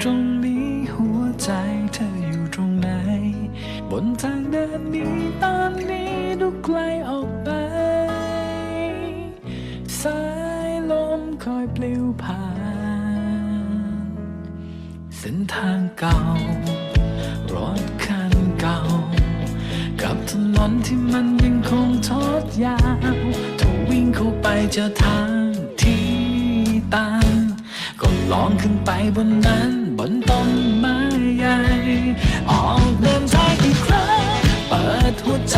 ตรงนี้หัวใจเธออยู่ตรงไหน บนทางเดินนี้ตอนนี้ดูไกลออกไป สายลมคอยปลิวผ่าน เส้นทางเก่า รถคันเก่า กับถนนที่มันยังคงทอดยาวถ้าวิ่งเข้าไปเจอทางที่ตันก็ลองขึ้นไปบนนั้น บนต้นไม้ใหญ่ ออกเดินทางอีกครั้งเปิดหัวใจ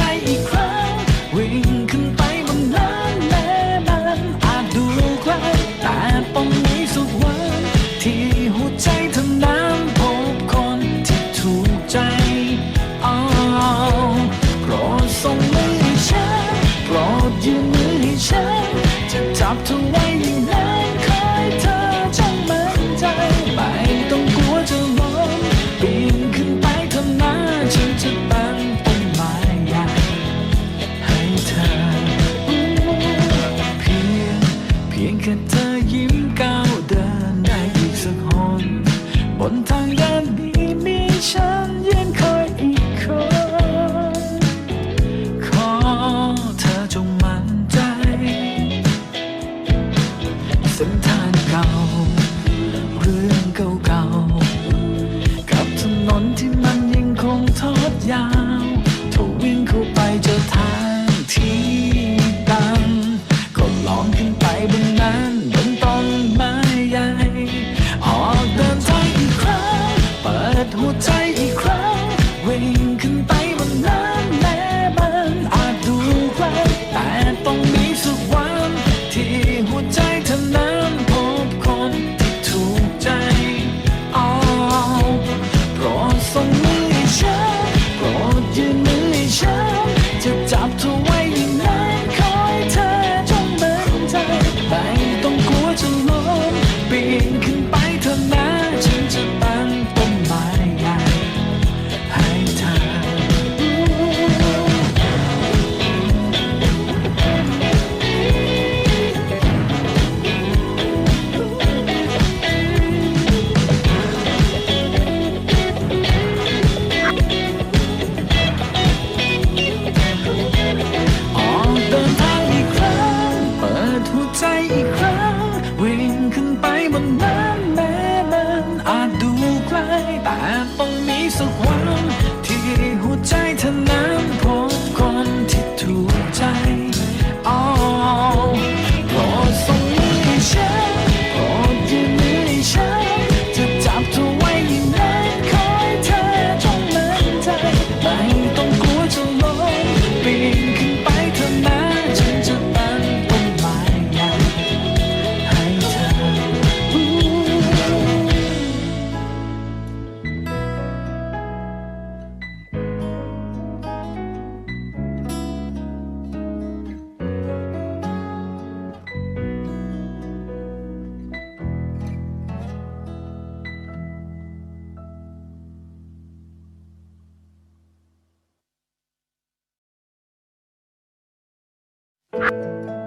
บนทางเดินนี้มีฉันยืนคอยอีกคน ขอเธอจงมั่นใจ เส้นทางเก่า เรื่องเก่าๆ กับถนนที่มันยังคงทอดยาว หัวใจ ใจอีกครั้ง วิ่งขึ้นไปบนนั้นแม้มันอาจดูไกลแต่ต้องมีสักวัน Bye.